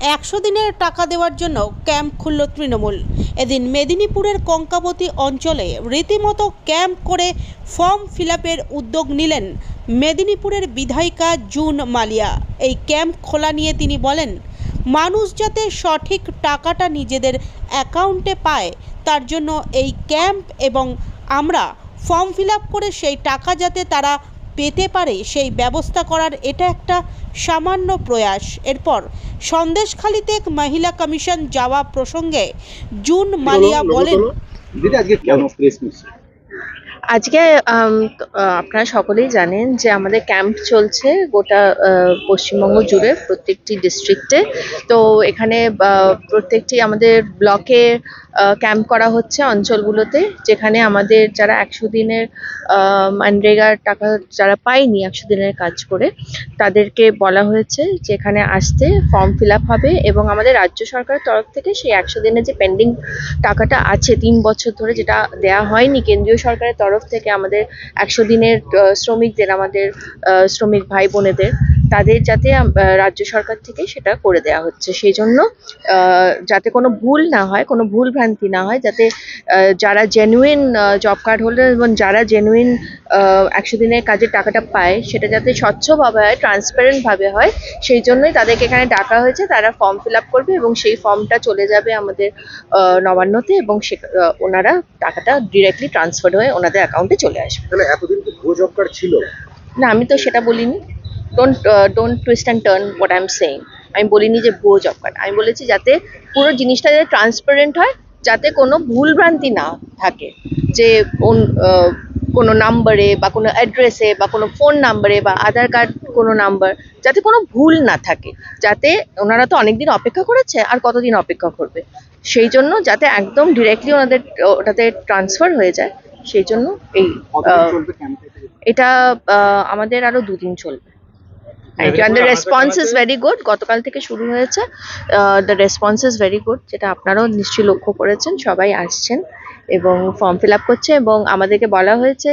একশো দিনের টাকা দেওয়ার জন্য ক্যাম্প খুলল তৃণমূল। এদিন মেদিনীপুরের কঙ্কাবতী অঞ্চলে রীতিমতো ক্যাম্প করে ফর্ম ফিল উদ্যোগ নিলেন মেদিনীপুরের বিধায়িকা জুন মালিয়া। এই ক্যাম্প খোলা নিয়ে তিনি বলেন, মানুষ যাতে সঠিক টাকাটা নিজেদের অ্যাকাউন্টে পায়, তার জন্য এই ক্যাম্প এবং আমরা ফর্ম ফিল করে সেই টাকা যাতে তারা পেতে পারে সেই ব্যবস্থা করার এটা একটা সামান্য প্রয়াস। এরপর সন্দেশখালিতে এক মহিলা কমিশন যাওয়া প্রসঙ্গে জুন মালিয়া বলেন আজকে আপনারা সকলেই জানেন যে আমাদের ক্যাম্প চলছে গোটা পশ্চিমবঙ্গ জুড়ে প্রত্যেকটি ডিস্ট্রিক্টে তো এখানে প্রত্যেকটি আমাদের ব্লকে ক্যাম্প করা হচ্ছে অঞ্চলগুলোতে, যেখানে আমাদের যারা একশো দিনের মানরেগার টাকা যারা পায়নি একশো দিনের কাজ করে, তাদেরকে বলা হয়েছে যে এখানে আসতে ফর্ম ফিল আপ হবে এবং আমাদের রাজ্য সরকারের তরফ থেকে সেই একশো দিনের যে পেন্ডিং টাকাটা আছে, তিন বছর ধরে যেটা দেয়া হয়নি, কেন্দ্রীয় সরকারের তরফ থেকে আমাদের একশো দিনের শ্রমিকদের, আমাদের শ্রমিক ভাই বোনেদের তাদের যাতে রাজ্য সরকার থেকে সেটা করে দেওয়া হচ্ছে। সেই জন্য যাতে কোনো ভুল না হয় কোনো ভুল ভ্রান্তি না হয় যাতে যারা জেনুইন জব কার্ড হোল্ডার এবং যারা জেনুইন একশো দিনের কাজের টাকাটা পায় সেটা যাতে স্বচ্ছভাবে হয় ট্রান্সপারেন্টভাবে হয় সেই জন্যই তাদেরকে এখানে ডাকা হয়েছে। তারা ফর্ম ফিল আপ করবে এবং সেই ফর্মটা চলে যাবে আমাদের নবান্নতে এবং সে ওনারা টাকাটা ডিরেক্টলি ট্রান্সফার হয়ে ওনাদের অ্যাকাউন্টে চলে আসবে। তাহলে এতদিন কি ভুয়ো জব কার্ড ছিল। না আমি তো সেটা বলিনি। Don't don't twist and turn what I am saying আমি বলিনি যে ভুয়ো জব কার্ড আমি বলেছি যাতে পুরো জিনিসটা যাতে ট্রান্সপারেন্ট হয় যাতে কোনো ভুলভ্রান্তি না থাকে। যে কোন- নাম্বারে বা কোনো অ্যাড্রেসে বা কোনো ফোন নাম্বারে বা আধার কার্ড কোনো নাম্বার যাতে কোনো ভুল না থাকে। যাতে ওনারা তো অনেক দিন অপেক্ষা করেছে আর কতদিন অপেক্ষা করবে? সেই জন্য যাতে একদম ডিরেক্টলি ওনাদের ওটাতে ট্রান্সফার হয়ে যায় সেই জন্য এই এটা আমাদের আরও দুদিন চলবে। And the response is very good গতকাল থেকে শুরু হয়েছে। The response is very good যেটা আপনারাও নিশ্চয়ই লক্ষ্য করেছেন। সবাই আসছেন এবং ফর্ম ফিল আপ করছে এবং আমাদেরকে বলা হয়েছে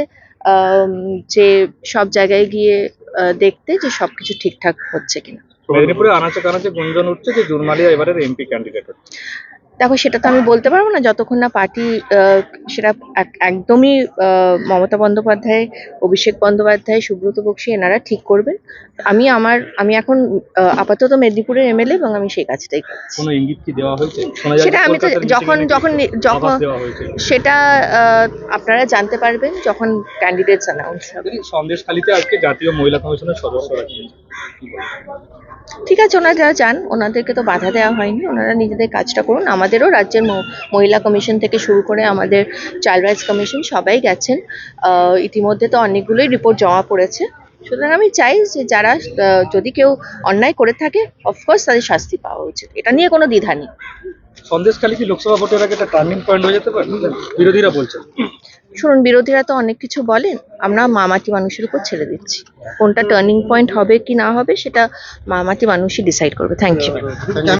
যে সব জায়গায় গিয়ে আহ, দেখতে যে সব কিছু ঠিকঠাক হচ্ছে কিনা। মেদিনীপুরে আনাচে কানাচে গুঞ্জন উঠছে যে জুনমালিয়া এবারের এমপি ক্যান্ডিডেট হচ্ছে। দেখো সেটা তো আমি বলতে পারব না। যতক্ষণ না পার্টি সেটা একদমই মমতা বন্দ্যোপাধ্যায় অভিষেক বন্দ্যোপাধ্যায় সুব্রত বক্সী এনারা ঠিক করবেন। আমি আমার আমি এখন আপাতত মেদিনীপুরের এমএলএ এবং আমি সেই কাজটাই করছি। কোনো ইঙ্গিত কি দেওয়া হয়েছে? সেটা আমি তো যখন যখন যখন সেটা আপনারা জানতে পারবেন যখন ক্যান্ডিডেটস অ্যানাউন্স হবে। সন্দেশখালিতে আজকে জাতীয় মহিলা কমিশনের সদস্যরা? ঠিক আছে ওনারা যারা যান ওনাদেরকে তো বাধা দেওয়া হয়নি। ওনারা নিজেদের কাজটা করুন। আমাদেরও রাজ্যের মহিলা কমিশন থেকে শুরু করে আমাদের চাইল্ড রাইটস কমিশন সবাই গেছেন। ইতিমধ্যে তো অনেকগুলোই রিপোর্ট জমা পড়েছে। সুতরাং আমি চাই যে যারা যদি কেউ অন্যায় করে থাকে অফকোর্স তাদের শাস্তি পাওয়া উচিত। এটা নিয়ে কোনো দ্বিধা নেই। সন্দেশখালি কি লোকসভা ভোটের আগে একটা টার্নিং পয়েন্ট হয়ে যেতে পারে? বিরোধীরা বলছেন। শুনুন বিরোধীরা তো অনেক কিছু বলেন আমরা মামাটি মানুষের উপর ছেড়ে দিচ্ছি। কোনটা টার্নিং পয়েন্ট হবে কি না হবে সেটা মামাটি মানুষই ডিসাইড করবে। Thank you